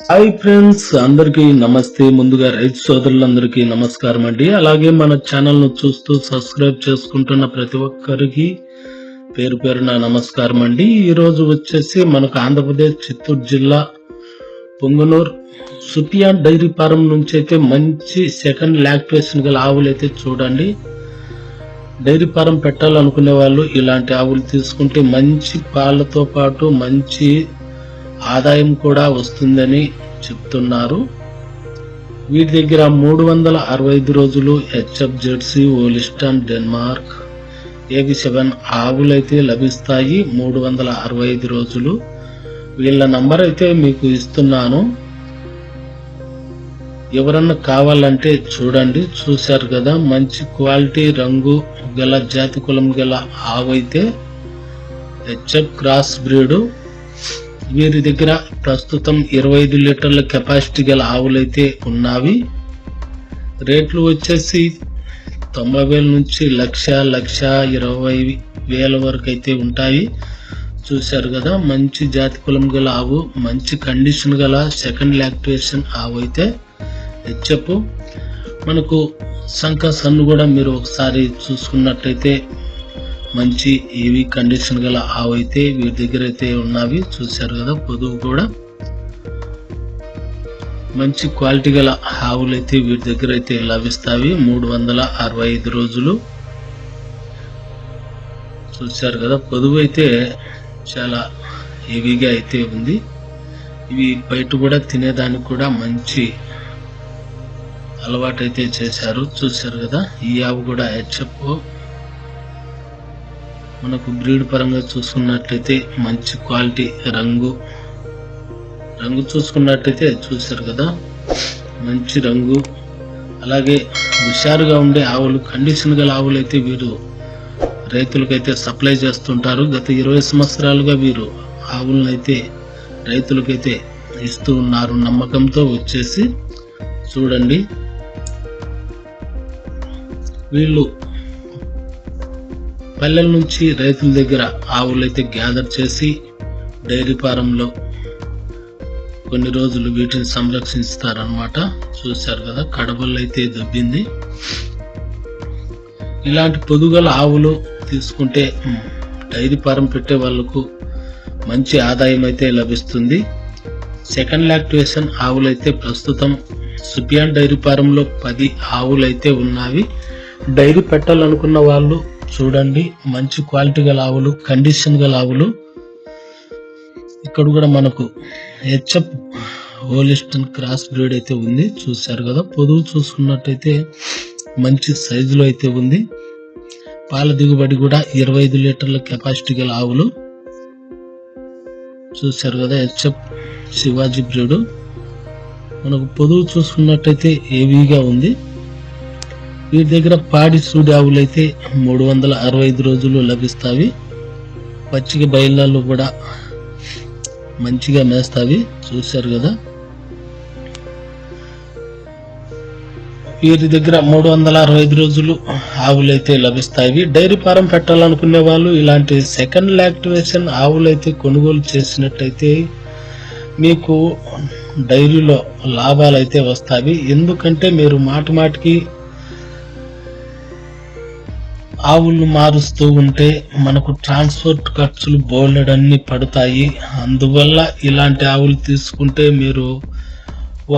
Hi friends అందరికీ నమస్తే. ముందుగా రైతు సోదరులందరికీ నమస్కారం అండి. అలాగే మన ఛానల్ను చూస్తూ సబ్స్క్రైబ్ చేసుకుంటున్న ప్రతి ఒక్కరికి పేరు పేరున నమస్కారం అండి. ఈ రోజు వచ్చేసి మనకు ఆంధ్రప్రదేశ్ చిత్తూరు జిల్లా పొంగనూరు సుపియా డైరీ ఫారం నుంచి అయితే మంచి సెకండ్ లాక్టేషన్ గల ఆవులు అయితే చూడండి. డైరీ ఫారం పెట్టాలనుకునే వాళ్ళు ఇలాంటి ఆవులు తీసుకుంటే మంచి పాలతో పాటు మంచి ఆదాయం కూడా వస్తుందని చెప్తున్నారు. వీటి దగ్గర మూడు వందల అరవై ఐదు రోజులు హెచ్ఎఫ్ జెర్సీ ఓలిస్టన్ డెన్మార్క్ ఏవి సెవెన్ ఆవులైతే లభిస్తాయి మూడు వందల అరవై ఐదు రోజులు. వీళ్ళ నంబర్ అయితే మీకు ఇస్తున్నాను. ఎవరన్నా కావాలంటే చూడండి చూశారు కదా మంచి క్వాలిటీ రంగు గల జాతి కులం గల ఆవు అయితే హెచ్ఎఫ్ క్రాస్ బ్రీడు వీరి దగ్గర ప్రస్తుతం ఇరవై ఐదు లీటర్ల కెపాసిటీ గల ఆవులైతే ఉన్నవి. రేట్లు వచ్చేసి తొంభై వేల నుంచి లక్ష లక్ష ఇరవై వేల వరకు అయితే ఉంటాయి. చూశారు కదా మంచి జాతి కులం గల ఆవు మంచి కండిషన్ గల సెకండ్ లాక్టివేషన్ ఆవు అయితే హెచ్ఎఫ్ మనకు సంఖ సన్ను కూడా మీరు ఒకసారి చూసుకున్నట్టయితే మంచి ఏవి కండిషన్ గల ఆవు అయితే వీరి దగ్గర అయితే ఉన్నవి చూశారు కదా పొదువు కూడా. మంచి క్వాలిటీ గల ఆవులు అయితే వీరి దగ్గర అయితే లభిస్తాయి మూడు వందల అరవై ఐదు రోజులు. చూశారు కదా పొదువు అయితే చాలా హెవీగా అయితే ఉంది. ఇవి బయట కూడా తినేదానికి కూడా మంచి అలవాటు అయితే చేశారు. చూశారు కదా ఈ ఆవు కూడా హెచ్ఎఫ్ మనకు బ్రీడ్ పరంగా చూసుకున్నట్లయితే మంచి క్వాలిటీ రంగు. రంగు చూసుకున్నట్లయితే చూశారు కదా? మంచి రంగు. అలాగే హుషారుగా ఉండే ఆవులు కండిషన్ గల ఆవులు అయితే వీరు. రైతులకైతే సప్లై చేస్తుంటారు. గత ఇరవై సంవత్సరాలుగా వీరు ఆవులను అయితే రైతులకైతే ఇస్తూ ఉన్నారు. నమ్మకంతో వచ్చేసి చూడండి. వీళ్ళు పల్లెల నుంచి రైతుల దగ్గర ఆవులైతే గ్యాదర్ చేసి డైరీ ఫారంలో కొన్ని రోజులు వీటిని సంరక్షిస్తారనమాట చూశారు కదా కడబల్లో అయితే దొబ్బింది. ఇలాంటి పొదుగల ఆవులు తీసుకుంటే డైరీ ఫారం పెట్టే వాళ్ళకు మంచి ఆదాయం అయితే లభిస్తుంది. సెకండ్ లాక్టివేషన్ ఆవులైతే ప్రస్తుతం సుపియాన్ డైరీ ఫారంలో పది ఆవులైతే ఉన్నవి. డైరీ పెట్టాలనుకున్న వాళ్ళు చూడండి. మంచి క్వాలిటీ గల ఆవులు కండిషన్ గల ఆవులు. ఇక్కడ కూడా మనకు హెచ్ఎఫ్ హోలిస్టన్ క్రాస్ బ్రీడ్ అయితే ఉంది. చూశారు కదా పొదువు చూసుకున్నట్టయితే మంచి సైజులో అయితే ఉంది. పాల దిగుబడి కూడా ఇరవై ఐదు లీటర్ల కెపాసిటీ గల ఆవులు. చూశారు కదా హెచ్ఎఫ్ శివాజీ బ్రీడ్. మనకు పొదువు చూసుకున్నట్టయితే హెవీగా ఉంది. వీటి దగ్గర పాడి సూడి ఆవులు అయితే మూడు వందల అరవై ఐదు రోజులు లభిస్తాయి. పచ్చిక బయళ్ళలో కూడా మంచిగా మేస్తావి చూశారు కదా? వీరి దగ్గర మూడు వందల అరవై ఐదు రోజులు ఆవులు అయితే లభిస్తాయి. డైరీ ఫారం పెట్టాలనుకునే వాళ్ళు ఇలాంటి సెకండ్ లాక్టివేషన్ ఆవులు అయితే కొనుగోలు చేసినట్టయితే మీకు డైరీలో లాభాలు అయితే వస్తాయి. ఎందుకంటే మీరు మాటి మాటికి ఆవులు మారుస్తూ ఉంటే మనకు ట్రాన్స్పోర్ట్ ఖర్చులు బోలెడన్ని పడతాయి. అందువల్ల ఇలాంటి ఆవులు తీసుకుంటే మీరు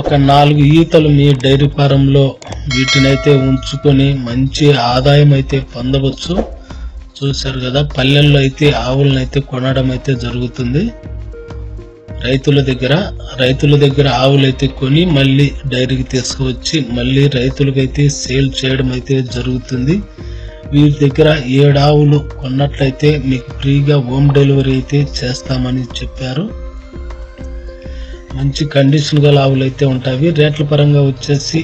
ఒక నాలుగు ఈతలు మీ డైరీ ఫారంలో వీటినైతే ఉంచుకొని మంచి ఆదాయం అయితే పొందవచ్చు. చూశారు కదా పల్లెల్లో అయితే ఆవులను అయితే కొనడం అయితే జరుగుతుంది. రైతుల దగ్గర రైతుల దగ్గర ఆవులు అయితే కొని మళ్ళీ డైరీకి తీసుకువచ్చి మళ్ళీ రైతులకైతే సేల్ చేయడం అయితే జరుగుతుంది. వీరి దగ్గర ఏడు ఆవులు కొన్నట్లయితే మీకు ఫ్రీగా హోమ్ డెలివరీ అయితే చేస్తామని చెప్పారు. మంచి కండిషన్ గల ఆవులు అయితే ఉంటాయి. రేట్ల పరంగా వచ్చేసి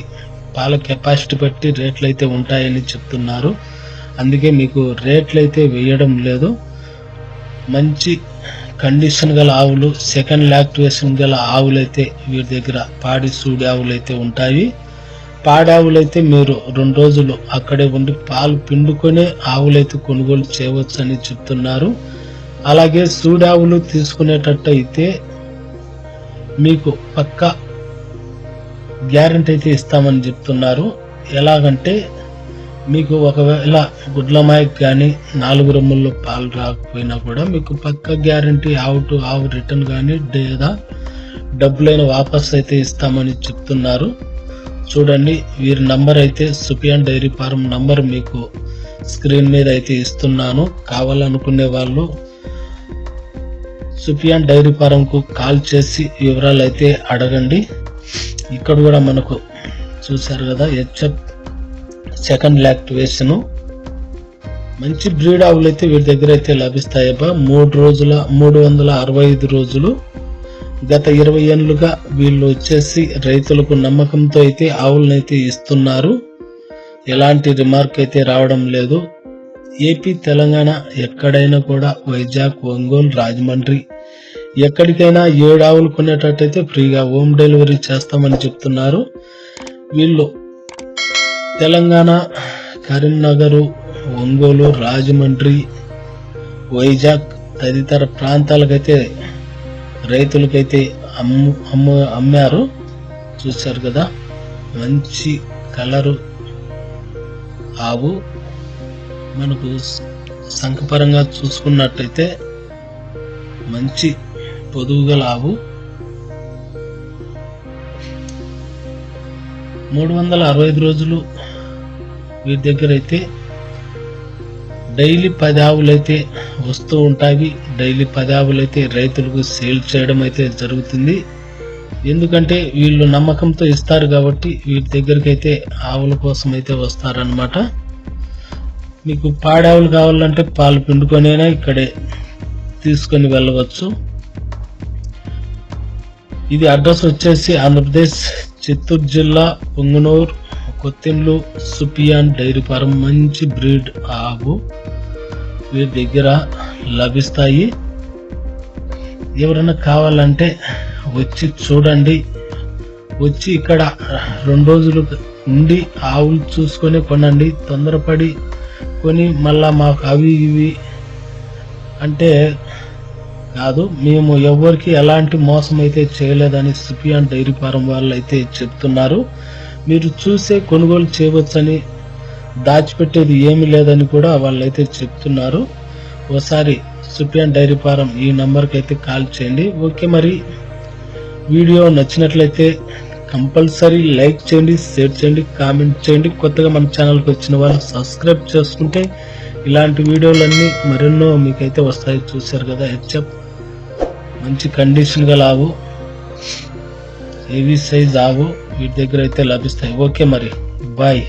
పాల కెపాసిటీ బట్టి రేట్లు అయితే ఉంటాయని చెప్తున్నారు. అందుకే మీకు రేట్లు అయితే వేయడం లేదు. మంచి కండిషన్ గల ఆవులు సెకండ్ లాక్టివేషన్ గల ఆవులు అయితే వీరి దగ్గర పాడి సూడి ఆవులు అయితే ఉంటాయి. పాడావులైతే మీరు రెండు రోజులు అక్కడే ఉండి పాలు పిండుకొని ఆవులైతే కొనుగోలు చేయవచ్చు అని చెప్తున్నారు. అలాగే సూడావులు తీసుకునేటట్టయితే మీకు పక్క గ్యారంటీ అయితే ఇస్తామని చెప్తున్నారు. ఎలాగంటే మీకు ఒకవేళ గుడ్లమాయకు కానీ నాలుగు రొమ్ముల్లో పాలు రాకపోయినా కూడా మీకు పక్క గ్యారంటీ ఆవు టు ఆవు రిటర్న్ కానీ లేదా డబ్బులైన వాపస్ అయితే ఇస్తామని చెప్తున్నారు. చూడండి వీరి నంబర్ అయితే సుపియాన్ డైరీ ఫార్మ్ నంబర్ మీకు స్క్రీన్ మీద అయితే ఇస్తున్నాను. కావాలనుకునే వాళ్ళు సుఫియాన్ డైరీ ఫారంకు కాల్ చేసి వివరాలు అయితే అడగండి. ఇక్కడ కూడా మనకు చూశారు కదా హెచ్ఎఫ్ సెకండ్ లాక్టివేషన్ మంచి బ్రీడ్ ఆవులు అయితే వీరి దగ్గర అయితే లభిస్తాయబ్బా. మూడు రోజుల మూడు వందల అరవై ఐదు రోజులు గత ఇరవై ఏళ్ళుగా వీళ్ళు వచ్చేసి రైతులకు నమ్మకంతో అయితే ఆవులనైతే అయితే ఇస్తున్నారు. ఎలాంటి రిమార్క్ అయితే రావడం లేదు. ఏపీ తెలంగాణ ఎక్కడైనా కూడా వైజాగ్ ఒంగోలు రాజమండ్రి ఎక్కడికైనా ఏడు ఆవులు కొనేటట్టయితే ఫ్రీగా హోమ్ డెలివరీ చేస్తామని చెప్తున్నారు. వీళ్ళు తెలంగాణ కరీంనగర్ ఒంగోలు రాజమండ్రి వైజాగ్ తదితర ప్రాంతాలకైతే రైతులకైతే అమ్ము అమ్ము అమ్మారు. చూశారు కదా? మంచి కలరు ఆవు. మనకు సంఖపరంగా చూసుకున్నట్టయితే మంచి పొదుగుగల ఆవు. మూడు వందల అరవై ఐదు రోజులు వీరి దగ్గర అయితే డైలీ పది ఆవులు అయితే వస్తూ ఉంటాయి. డైలీ పది ఆవులు అయితే రైతులకు సేల్ చేయడం అయితే జరుగుతుంది. ఎందుకంటే వీళ్ళు నమ్మకంతో ఇస్తారు కాబట్టి వీరి దగ్గరికి అయితే ఆవుల కోసం అయితే వస్తారనమాట మీకు పాడావులు కావాలంటే పాలు పిండుకొనైనా ఇక్కడే తీసుకొని వెళ్ళవచ్చు. ఇది అడ్రస్ వచ్చేసి ఆంధ్రప్రదేశ్ చిత్తూరు జిల్లా పొంగునూరు కొత్తిండ్లు సుపియాన్ డైరీ ఫారం మంచి బ్రీడ్ ఆవు. వీరి దగ్గర లభిస్తాయి. ఎవరైనా కావాలంటే వచ్చి చూడండి. వచ్చి ఇక్కడ రెండు రోజులు ఉండి ఆవులు చూసుకొని కొనండి. తొందరపడి కొని మళ్ళా మాకు అవి ఇవి అంటే కాదు మేము ఎవరికి ఎలాంటి మోసం అయితే చేయలేదని సిపియాన్ డైరీ ఫారం వాళ్ళు అయితే చెప్తున్నారు. మీరు చూసే కొనుగోలు చేయవచ్చని దాచిపెట్టేది ఏమీ లేదని కూడా వాళ్ళు అయితే చెప్తున్నారు. ఒకసారి సుపియాన్ డైరీ ఫారం ఈ నంబర్కి అయితే కాల్ చేయండి. ఓకే మరి. వీడియో నచ్చినట్లయితే కంపల్సరీ లైక్ చేయండి షేర్ చేయండి కామెంట్ చేయండి. కొత్తగా మన ఛానల్కి వచ్చిన వాళ్ళు సబ్స్క్రైబ్ చేసుకుంటే ఇలాంటి వీడియోలన్నీ మరెన్నో మీకైతే వస్తాయి చూశారు కదా హెచ్ఎఫ్. మంచి కండిషన్గా లావు. హెవీ సైజ్ ఆవు. వీటి దగ్గర అయితే లభిస్తాయి. ఓకే మరి. బాయ్